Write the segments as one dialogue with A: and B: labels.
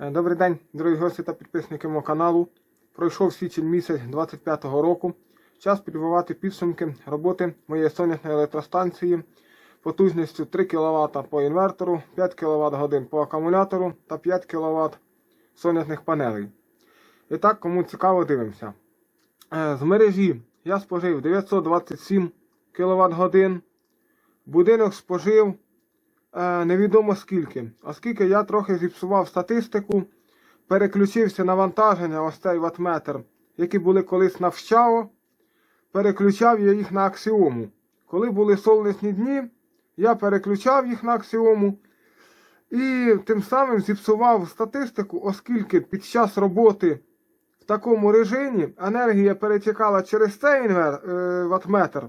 A: Е, Добрий день, дорогі гості та підписники мого каналу. Пройшов січень місяць 25-го року. Час підбивати підсумки роботи моєї сонячної електростанції потужністю 3 кВт по інвертору, 5 кВт годин по акумулятору та 5 кВт сонячних панелей. І так, кому цікаво, дивимося. Е, З мережі я спожив 927 кВт годин. Будинок спожив невідомо скільки, оскільки я трохи зіпсував статистику, переключився навантаження, ось цей ватметр, які були колись на вщао, переключав я їх на аксіому. Коли були сонячні дні, я переключав їх на аксіому і тим самим зіпсував статистику, оскільки під час роботи в такому режимі енергія перетікала через цей е, ватметр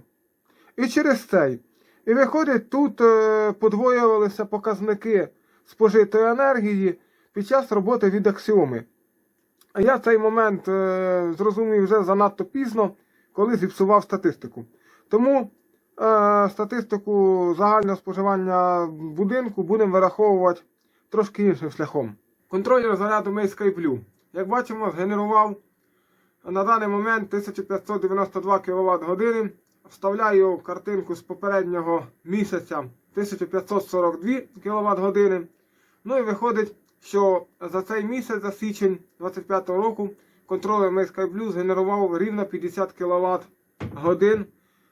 A: і через цей. І виходить, тут е, подвоювалися показники спожитої енергії під час роботи від аксіоми. А я цей момент е, зрозумів вже занадто пізно, коли зіпсував статистику. Тому е, статистику загального споживання будинку будемо вираховувати трошки іншим шляхом. Контролер заряду May Blue. Як бачимо, згенерував на даний момент 1592 кВт години. Вставляю картинку з попереднього місяця 1542 кВт години. Ну і виходить, що за цей місяць, за січень 25 року, контролер May Blue згенерував рівно 50 кВт годин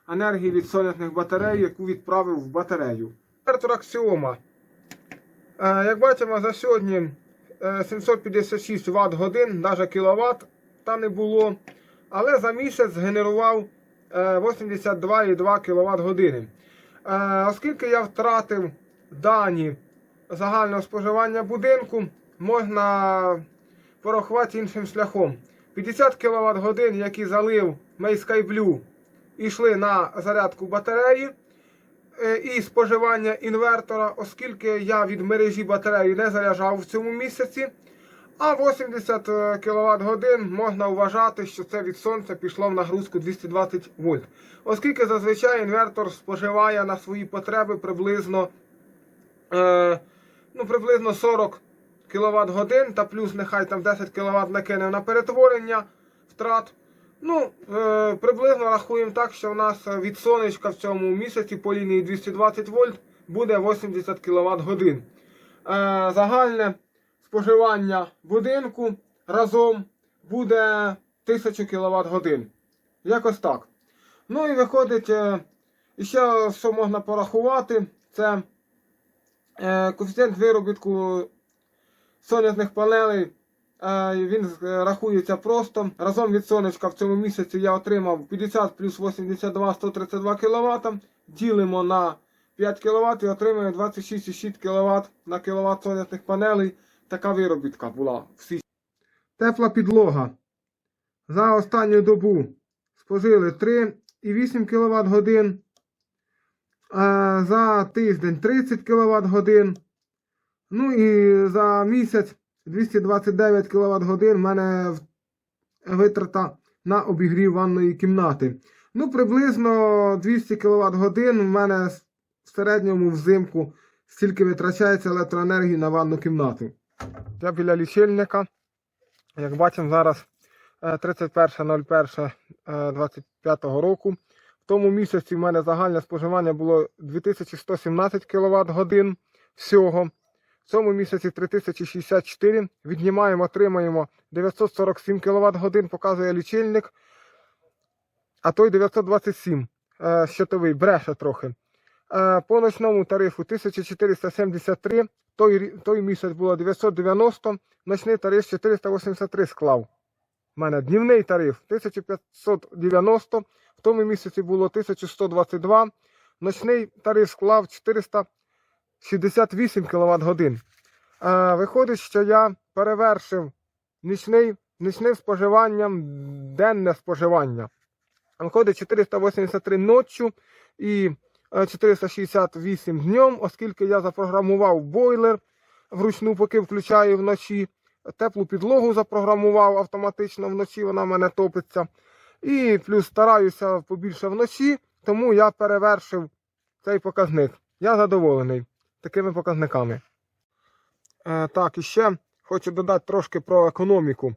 A: енергії від сонячних батарей, яку відправив в батарею. Інвертор Axioma. Е, Як бачимо, за сьогодні е, 756 Вт годин, навіть кВт та не було. Але за місяць згенерував 82,2 кВт години. Е, Оскільки я втратив дані загального споживання будинку, можна порахувати іншим шляхом. 50 кВт годин, які залив Sky Blue, йшли на зарядку батареї е, і споживання інвертора, оскільки я від мережі батареї не заряджав в цьому місяці. А 80 кВт годин можна вважати, що це від сонця пішло в нагрузку 220 вольт. Оскільки зазвичай інвертор споживає на свої потреби приблизно, е, ну, приблизно 40 кВт годин, та плюс нехай там 10 кВт накине на перетворення втрат. Ну, е, приблизно рахуємо так, що у нас від сонечка в цьому місяці по лінії 220 вольт буде 80 кВт годин. Е, загальне споживання будинку разом буде 1000 кВт годин. Якось так. Ну і виходить, е, ще що можна порахувати, це е, коефіцієнт виробітку сонячних панелей. Е, Він рахується просто. Разом від сонечка в цьому місяці я отримав 50 плюс 82 132 кВт. Ділимо на 5 кВт і отримуємо 26,6 кВт на кВт сонячних панелей. Така виробітка була в січні. Тепла підлога. За останню добу спожили 3,8 кВт годин. За тиждень 30 кВт годин. Ну і за місяць 229 кВт годин в мене витрата на обігрів ванної кімнати. Ну, приблизно 200 кВт годин в мене в середньому взимку стільки витрачається електроенергії на ванну кімнату. Я біля лічильника. Як бачимо, зараз е, 31.01.25 року. В тому місяці в мене загальне споживання було 2117 кВт годин всього. В цьому місяці 3064. Віднімаємо, отримаємо 947 кВт годин, показує лічильник. А той 927 е, щитовий, бреше трохи. Е, по ночному тарифу 1473. Той, той місяць було 990, ночний тариф 483 склав. У мене днівний тариф 1590, в тому місяці було 1122, ночний тариф склав 468 кВт годин. Е, виходить, що я перевершив нічний, нічним споживанням денне споживання. Виходить 483 ночі і 468 днем, оскільки я запрограмував бойлер вручну, поки включаю вночі. Теплу підлогу запрограмував автоматично вночі, вона мене топиться. І плюс стараюся побільше вночі, тому я перевершив цей показник. Я задоволений такими показниками. Е, так, і ще хочу додати трошки про економіку.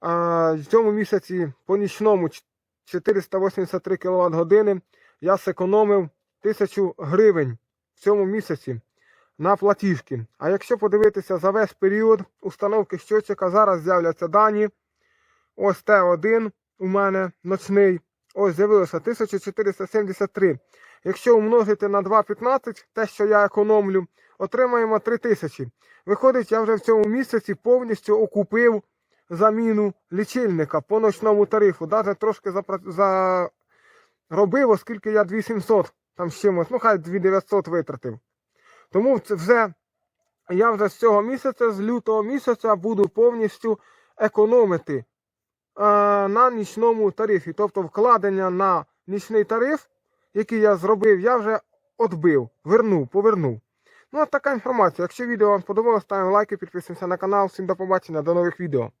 A: А, в цьому місяці по нічному 483 кВт години я зекономив 1000 гривень в цьому місяці на платіжки. А якщо подивитися за весь період установки щотчика, зараз з'являться дані. Ось Т1 у мене ночний. Ось з'явилося 1473. Якщо умножити на 2,15, те, що я економлю, отримаємо 3000. Виходить, я вже в цьому місяці повністю окупив заміну лічильника по ночному тарифу. Навіть трошки запра... заробив, оскільки я 2700 там з чимось, ну хай 2900 витратив. Тому це вже я вже з цього місяця, з лютого місяця, буду повністю економити е, на нічному тарифі. Тобто вкладення на нічний тариф, який я зробив, я вже отбив, вернув, повернув. Ну, от така інформація. Якщо відео вам сподобалось, ставимо лайки, підписуємося на канал. Всім до побачення, до нових відео.